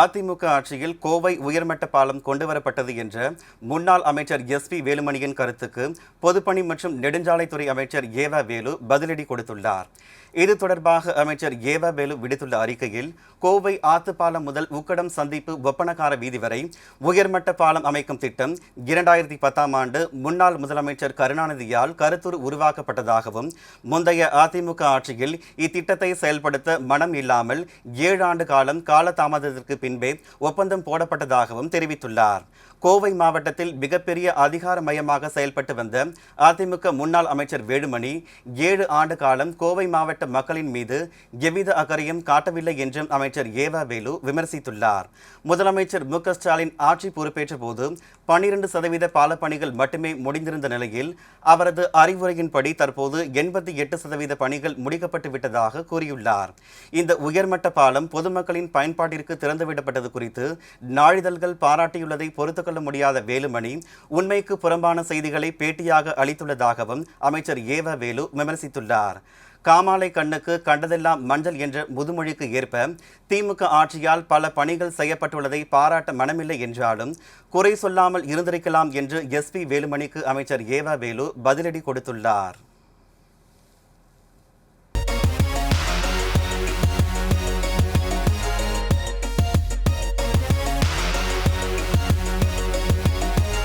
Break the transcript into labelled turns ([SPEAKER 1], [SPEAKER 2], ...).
[SPEAKER 1] அதிமுக ஆட்சியில் கோவை உயர்மட்ட பாலம் கொண்டுவரப்பட்டது என்ற முன்னாள் அமைச்சர் எஸ் பி வேலுமணியின் கருத்துக்கு பொதுப்பணி மற்றும் நெடுஞ்சாலைத்துறை அமைச்சர் ஏவா வேலு பதிலடி கொடுத்துள்ளார். இது தொடர்பாக அமைச்சர் ஏவவேலு விடுத்துள்ள அறிக்கையில் கோவை ஆத்துப்பாலம் முதல் உக்கடம் சந்திப்பு ஒப்பனக்கார வீதி வரை உயர்மட்ட பாலம் அமைக்கும் திட்டம் இரண்டாயிரத்தி பத்தாம் ஆண்டு முன்னாள் முதலமைச்சர் கருணாநிதியால் கருத்துரு உருவாக்கப்பட்டதாகவும் முந்தைய அதிமுக ஆட்சியில் இத்திட்டத்தை செயல்படுத்த மனம் இல்லாமல் ஏழு ஆண்டு காலம் காலதாமதத்திற்கு பின்பே ஒப்பந்தம் போடப்பட்டதாகவும் தெரிவித்துள்ளார். கோவை மாவட்டத்தில் மிகப்பெரிய அதிகார மையமாக செயல்பட்டு வந்த அதிமுக முன்னாள் அமைச்சர் வேலுமணி ஏழு ஆண்டு காலம் கோவை மாவட்ட மக்களின் மீது எவ்வித அக்கறையும் காட்டவில்லை என்றும் அமைச்சர் ஏவா வேலு விமர்சித்துள்ளார். முதலமைச்சர் மு ஸ்டாலின் ஆட்சி பொறுப்பேற்ற போது பன்னிரண்டு சதவீத பாலப்பணிகள் மட்டுமே முடிந்திருந்த நிலையில் அவரது அறிவுரையின்படி தற்போது எண்பத்தி எட்டு சதவீத பணிகள் முடிக்கப்பட்டு விட்டதாக கூறியுள்ளார். இந்த உயர்மட்ட பாலம் பொதுமக்களின் பயன்பாட்டிற்கு திறந்துவிடப்பட்டது குறித்து நாளிதழ்கள் பாராட்டியுள்ளதை ஏற்றுக்கொள்ள முடியாத வேலுமணி உண்மைக்கு புறம்பான செய்திகளை பேட்டியாக அளித்துள்ளதாகவும் அமைச்சர் ஏவ வேலு விமர்சித்துள்ளார். காமாலை கண்ணுக்கு கண்டதெல்லாம் மஞ்சள் என்ற முதுமொழிக்கு ஏற்ப திமுக ஆட்சியால் பல பணிகள் செய்யப்பட்டுள்ளதை பாராட்ட மனமில்லை என்றாலும் குறை சொல்லாமல் இருந்திருக்கலாம் என்று எஸ்பி வேலுமணிக்கு அமைச்சர் ஏவா வேலு பதிலடி கொடுத்துள்ளார்.